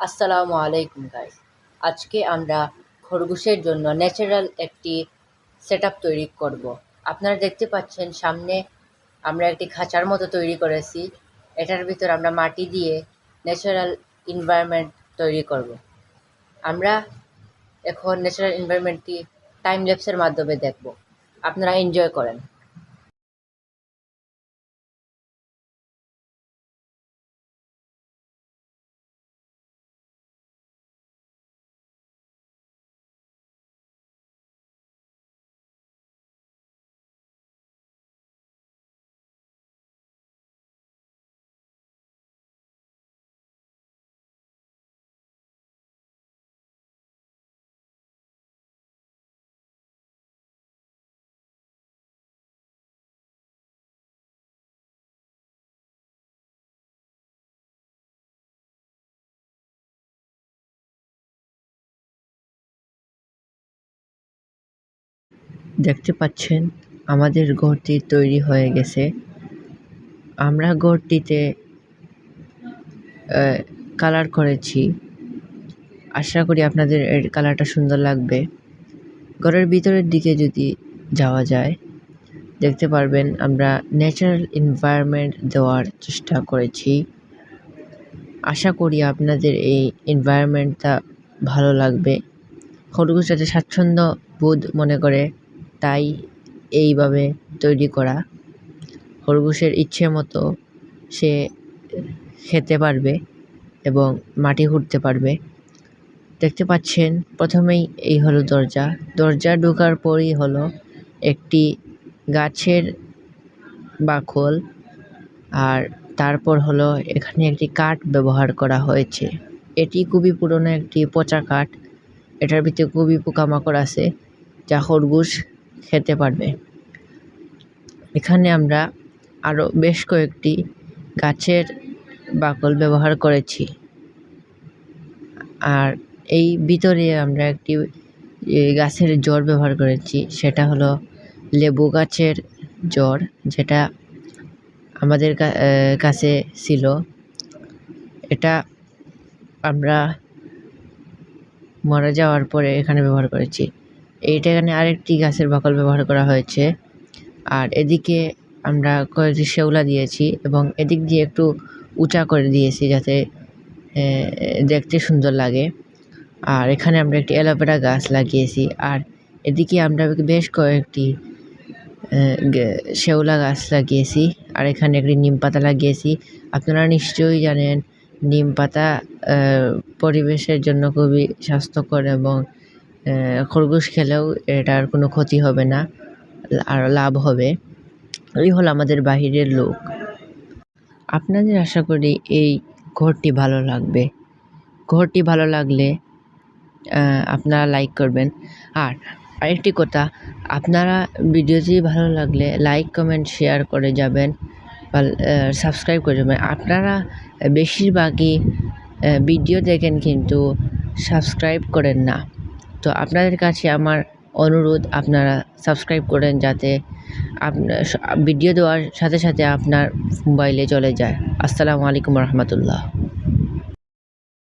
আসসালামু আলাইকুম গাইস আজকে আমরা খরগোশের জন্য ন্যাচারাল একটি সেট তৈরি করব। আপনারা দেখতে পাচ্ছেন সামনে আমরা একটি খাঁচার মতো তৈরি করেছি। এটার ভিতর আমরা মাটি দিয়ে ন্যাচারাল এনভায়রনমেন্ট তৈরি করব। আমরা এখন ন্যাচারাল এনভায়রনমেন্টটি টাইম ল্যাপসের মাধ্যমে দেখব। আপনারা এনজয় করেন। দেখতে পাচ্ছেন, আমাদের ঘরটি তৈরি হয়ে গেছে। আমরা ঘরটিতে কালার করেছি। আশা করি আপনাদের এর কালারটা সুন্দর লাগবে। ঘরের ভিতরের দিকে যদি যাওয়া যায়, দেখতে পারবেন আমরা ন্যাচারাল এনভায়রনমেন্ট দেওয়ার চেষ্টা করেছি। আশা করি আপনাদের এই এনভায়রনমেন্টটা ভালো লাগবে। খরগোশ যাতে স্বাচ্ছন্দ্য বোধ মনে করে তাই এইভাবে তৈরি করা। খরগোশের ইচ্ছে মতো সে খেতে পারবে এবং মাটি খুঁড়তে পারবে। দেখতে পাচ্ছেন, প্রথমেই এই হলো দরজা। দরজা ঢোকার পরই হলো একটি গাছের বাকল আর তারপর হলো এখানে একটি কাঠ ব্যবহার করা হয়েছে। এটি খুবই পুরনো একটি পচা কাঠ। এটার ভিতরে খুবই পোকামাকড় আছে, যা খরগোশ খেতে পারবে। এখানে আমরা আরও বেশ কয়েকটি গাছের বাকল ব্যবহার করেছি। আর এই ভিতরে আমরা একটি গাছের জড় ব্যবহার করেছি, সেটা হলো লেবু গাছের জড় যেটা আমাদের কাছে ছিল। এটা আমরা মারা যাওয়ার পরে এখানে ব্যবহার করেছি। এইটা এখানে আরেকটি গাছের বাকল ব্যবহার করা হয়েছে। আর এদিকে আমরা কয়েকটি শেওলা দিয়েছি এবং এদিক দিয়ে একটু উঁচা করে দিয়েছি যাতে দেখতে সুন্দর লাগে। আর এখানে আমরা একটি অ্যালোভেরা গাছ লাগিয়েছি। আর এদিকে আমরা বেশ কয়েকটি শেওলা গাছ লাগিয়েছি। আর এখানে একটি নিম পাতা লাগিয়েছি। আপনারা নিশ্চয়ই জানেন, নিম পাতা পরিবেশের জন্য খুবই স্বাস্থ্যকর এবং খরগোশ খেলেও এটার কোনো ক্ষতি হবে না, আর লাভ হবে। এই হলো আমাদের বাহিরের লোক। আপনাদের আশা করি এই ঘরটি ভালো লাগবে। ঘরটি ভালো লাগলে আপনারা লাইক করবেন। আর আরেকটি কথা, আপনারা ভিডিওটি ভালো লাগলে লাইক কমেন্ট শেয়ার করে যাবেন বা সাবস্ক্রাইব করে যাবেন। আপনারা বেশিরভাগই ভিডিও দেখেন কিন্তু সাবস্ক্রাইব করেন না। তো আপনাদের কাছে আমার অনুরোধ, আপনারা সাবস্ক্রাইব করেন যাতে আপনার ভিডিও দেওয়ার সাথে সাথে আপনার মোবাইলে চলে যায়। আসসালামু আলাইকুম রহমতুল্লাহ।